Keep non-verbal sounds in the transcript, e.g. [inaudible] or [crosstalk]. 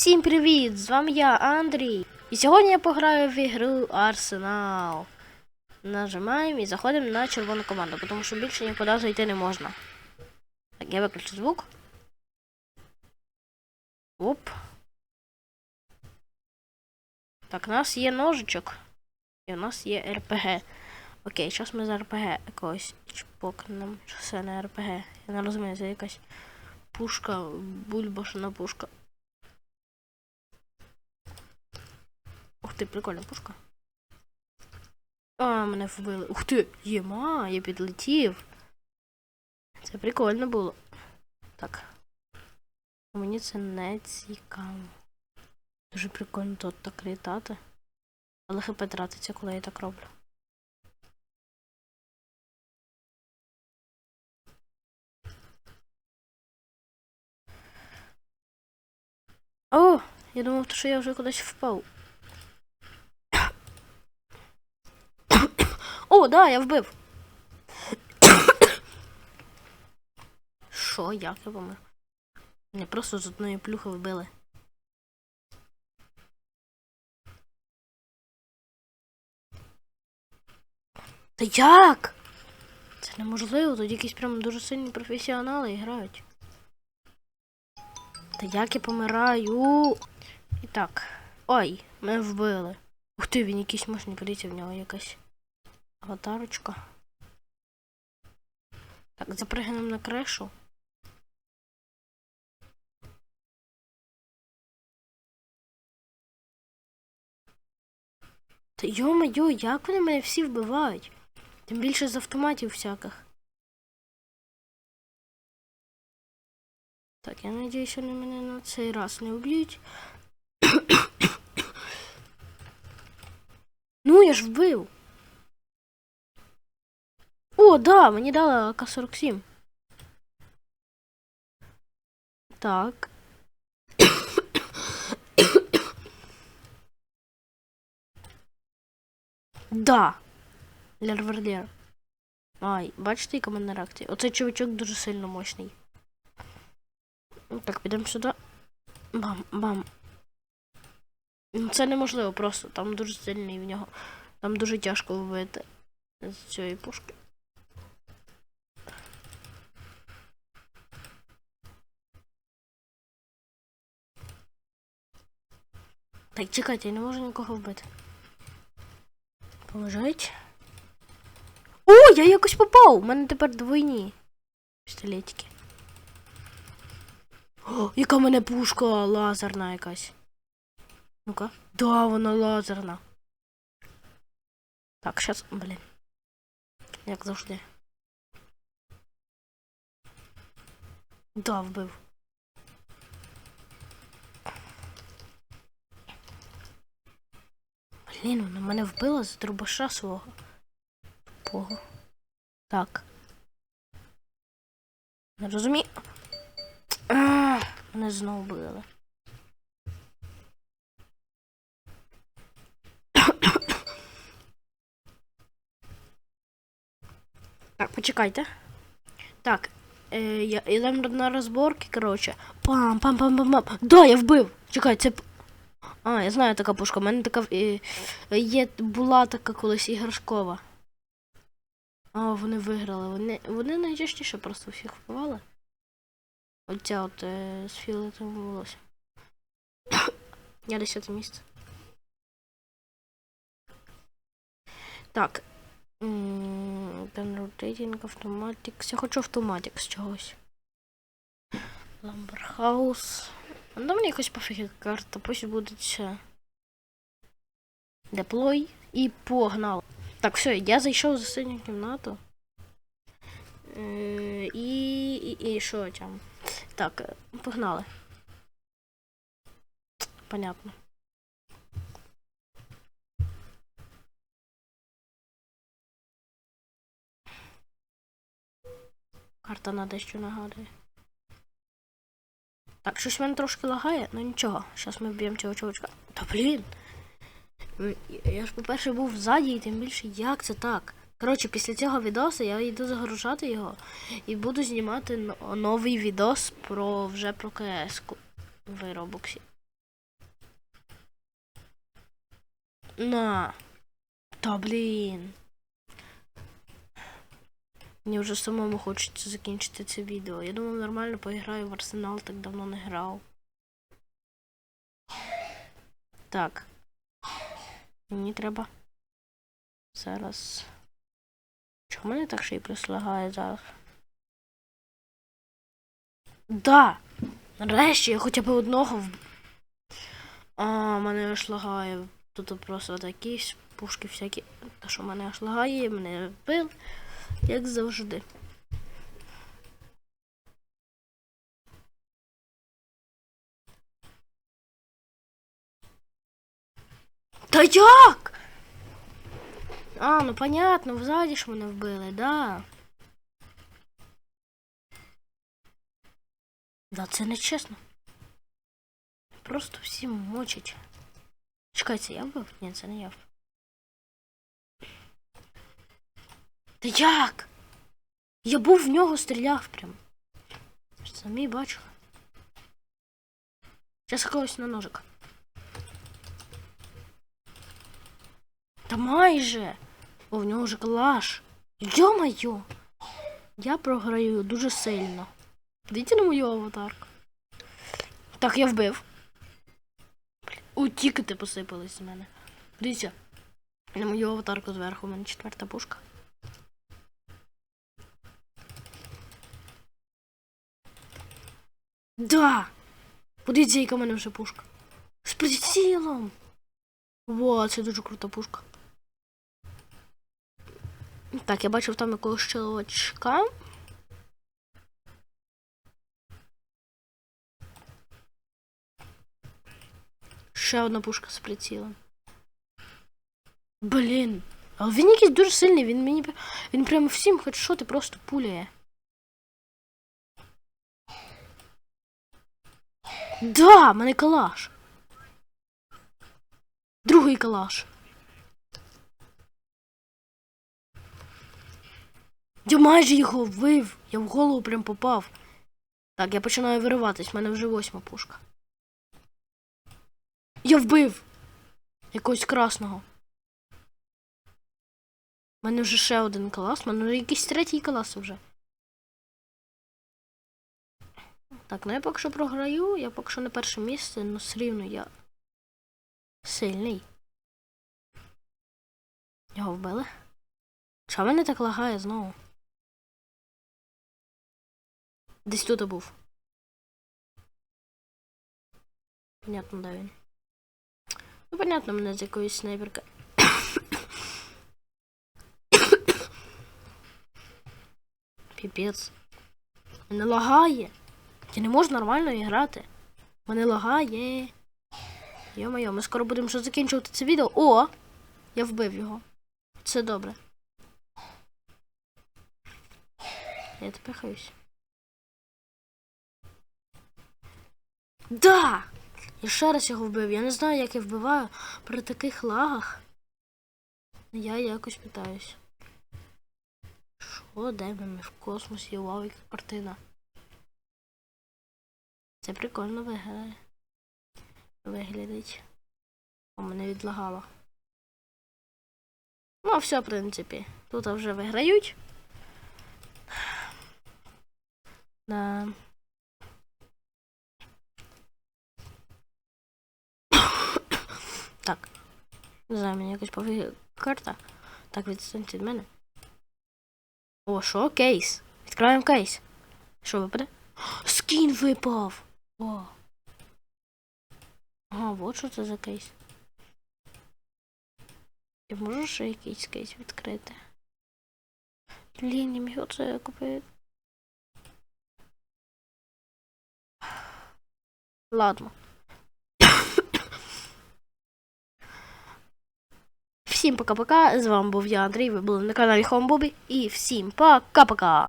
Всім привіт! З вами я, Андрій. І сьогодні я пограю в ігру Арсенал. Нажимаємо і заходимо на червону команду, тому що більше нікуди зайти не можна. Так, я виключу звук. Оп. Так, у нас є ножичок. І у нас є РПГ. Окей, зараз ми з РПГ якогось чпокнемо. Що це не РПГ? Я не розумію, це якась пушка, бульбашна пушка. Ти, прикольна пушка. А, мене вбили. Ух ти! Єма, я підлетів. Це прикольно було. Так. Мені це не цікаво. Дуже прикольно тут так літати. Але хп тратиться, коли я так роблю. О! Я думав, що я вже кудись впав. О, да, я вбив. Що, як я помер? Мене просто з одної плюхи вбили. Та як? Це неможливо, тут якісь прям дуже сильні професіонали грають. Та як я помираю? І так. Ой, мене вбили. Ух ти, він якийсь мощний, подивіться, в нього якась аватарочка. Так, запригнемо на кришу. Та йо-моє, як вони мене всі вбивають? Тим більше з автоматів всяких. Так, я надіюсь, вони мене на цей раз не вб'ють. [coughs] ну, я ж вбив. О, да, мені дали АК-47. Так. да. Лерверлер. Ай, бачите, яка мене реакція? Оцей чувачок дуже сильно мощний. Так, підемо сюди. Бам, бам. Ну, Це неможливо просто. Там дуже сильний в нього. Там дуже тяжко вбити з цієї пушки. Так, чекайте, я не можу нікого вбити. Положить. О, я якось попав! У мене тепер двойні пістолетики. О, яка в мене пушка лазерна якась. Ну-ка. Да, вона лазерна. Так, щас, блін. Як завжди. Да, вбив. Блін, вона мене вбила з дробаша свого. Тупого. Так. Не розумію. Мене знову били. Так, почекайте. Так, е, я йдемо на розборки, коротше. Пам, пам, пам, пам, пам. Да, я вбив. Чекай, це. А, я знаю така пушка. У мене така е, є була така колись іграшкова. А, вони виграли. Вони, вони найчастіше просто всіх вбивали. Оця от е, з фіолетовим волоссям. Я десяте місце. Так. Pen Rotating. Я хочу Automatics чогось. Ламберхаус. Ну, мені якось пофіг карта, пусть буде це. Деплой і погнали. Так, все, я зайшов за синю кімнату. Е, і, і, і що там? Так, погнали. Понятно. Карта на дещо нагадує. Так, щось мене трошки лагає, ну нічого. Зараз ми вб'ємо цього чувачка. Та блін. Я ж, по-перше, був ззаді і тим більше як це так. Коротше, після цього відоса я йду загружати його і буду знімати новий відос про вже про КС в Робоксі. На. Та блін. Мені вже самому хочеться закінчити це відео. Я думав, нормально поіграю в арсенал, так давно не грав. Так. Мені треба. Зараз. Чому мене так ще й прислагає зараз? Да! Нарешті я хоча б одного в. А, мене аж лагає. Тут просто такі пушки всякі. Та що мене аж лагає, мене вбив, як завжди. Та як? А, ну понятно, взаді ж мене вбили, да. Да, це не чесно. Просто всі мочать. Чекайте, я вбив? Ні, це не я. вбив. Та як? Я був в нього стріляв прям. Самі бачили. Зараз когось на ножик. Та майже. О, в нього вже калаш. Йо-моє! Я програю дуже сильно. Дивіться на мою аватарку. Так, я вбив. У тікети посипались з мене. Дивіться. На мою аватарку зверху у мене четверта пушка. Да! Подивіться, яка в мене вже пушка. З прицілом. Во, це дуже крута пушка. Так, я бачив там якогось чоловічка. Ще одна пушка з прицілом. Блін. Але він якийсь дуже сильний, він мені. Він прямо всім хоч що ти просто пуляє. Да, мене калаш. Другий калаш. Я майже його вбив. Я в голову прям попав. Так, я починаю вириватись, в мене вже восьма пушка. Я вбив якогось красного. У мене вже ще один клас, у мене якийсь третій клас вже. Так, ну я поки що програю, я поки що не перше місце, але все рівно я сильний. Його вбили. Чого мене так лагає знову? Десь тут був. Понятно, де він. Ну, понятно, мене з якоїсь снайперки. [coughs] Піпець. Мене лагає. Я не можу нормально грати. Мене лагає. Йо-моє, ми скоро будемо вже закінчувати це відео. О! Я вбив його. Це добре. Я тепихаюсь. Да! Я ще раз його вбив. Я не знаю, як я вбиваю при таких лагах. Я якось питаюсь. Що, де ми в космосі? Вау, яка картина. Це прикольно виглядає. Виглядить. О, мене відлагало. Ну, все, в принципі. Тут вже виграють. Да. Так. Не знаю, мені якось повинна карта. Так, відстаньте від мене. О, що? Кейс. Відкриваємо кейс. Що випаде? Скін випав! О. Ага, вот що це за кейс. Я можу ще якийсь кейс відкрити? Блін, не міг оце купити. Ладно. Всім пока-пока. З вами був я, Андрій. Ви були на каналі Хомбобі. І всім пока-пока.